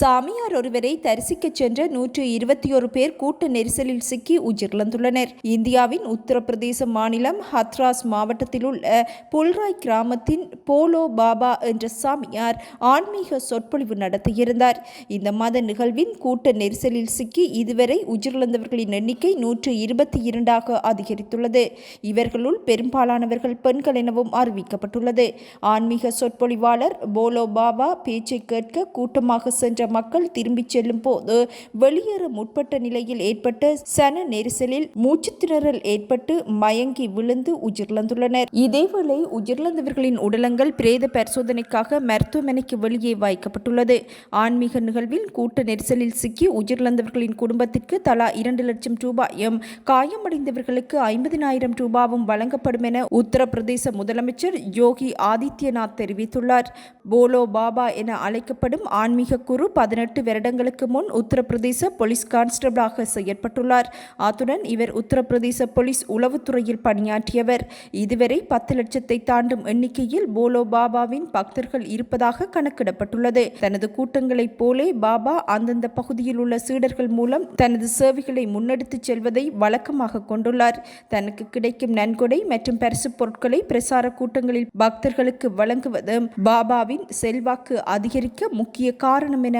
சாமியார் ஒருவரை தரிசிக்க சென்ற நூற்று இருபத்தி ஒரு பேர் கூட்ட நெரிசலில் சிக்கி உயிரிழந்துள்ளனர். இந்தியாவின் உத்தரப்பிரதேச மாநிலம் ஹத்ராஸ் மாவட்டத்தில் உள்ள புல்ராய் கிராமத்தின் போலோ பாபா என்ற சாமியார் ஆன்மீக சொற்பொழிவு நடத்தியிருந்தார். இந்த மத நிகழ்வின் கூட்ட நெரிசலில் சிக்கி இதுவரை உயிரிழந்தவர்களின் எண்ணிக்கை நூற்று இருபத்தி இரண்டாக அதிகரித்துள்ளது. இவர்களுள் பெரும்பாலானவர்கள் பெண்கள் எனவும் அறிவிக்கப்பட்டுள்ளது. ஆன்மீக சொற்பொழிவாளர் போலோ பாபா பேச்சை கேட்க கூட்டமாக சென்ற மக்கள் திரும்பிச் செல்லும் போது வெளியேற முற்பட்ட நிலையில் ஏற்பட்ட சன நெரிசலில் மூச்சு திணறல் ஏற்பட்டு மயங்கி விழுந்து உயிரிழந்துள்ளனர். இதேவேளை உயிரிழந்தவர்களின் உடலங்கள் பிரேத பரிசோதனைக்காக மருத்துவமனைக்கு வெளியே வைக்கப்பட்டுள்ளது. ஆன்மீக நிகழ்வில் கூட்ட நெரிசலில் சிக்கி உயிரிழந்தவர்களின் குடும்பத்திற்கு தலா இரண்டு லட்சம் ரூபாயும் காயமடைந்தவர்களுக்கு ஐம்பதினாயிரம் ரூபாவும் வழங்கப்படும் என உத்தரப்பிரதேச முதலமைச்சர் யோகி ஆதித்யநாத் தெரிவித்துள்ளார். போலோ பாபா என அழைக்கப்படும் ஆன்மீக குரு பதினெட்டு வருடங்களுக்கு முன் உத்தரப்பிரதேச போலீஸ் கான்ஸ்டபிளாக செயற்பட்டுள்ளார். அத்துடன் இவர் உத்தரப்பிரதேச போலீஸ் உளவுத்துறையில் பணியாற்றியவர். இதுவரை பத்து லட்சத்தை தாண்டும் எண்ணிக்கையில் போலோ பாபாவின் பக்தர்கள் இருப்பதாக கணக்கிடப்பட்டுள்ளது. தனது கூட்டங்களைப் போலே பாபா அந்தந்த பகுதியில் உள்ள சீடர்கள் மூலம் தனது சேவைகளை முன்னெடுத்துச் செல்வதை வழக்கமாக கொண்டுள்ளார். தனக்கு கிடைக்கும் நன்கொடை மற்றும் பரிசு பொருட்களை பிரசார கூட்டங்களில் பக்தர்களுக்கு வழங்குவதும் பாபாவின் செல்வாக்கு அதிகரிக்க முக்கிய காரணம் என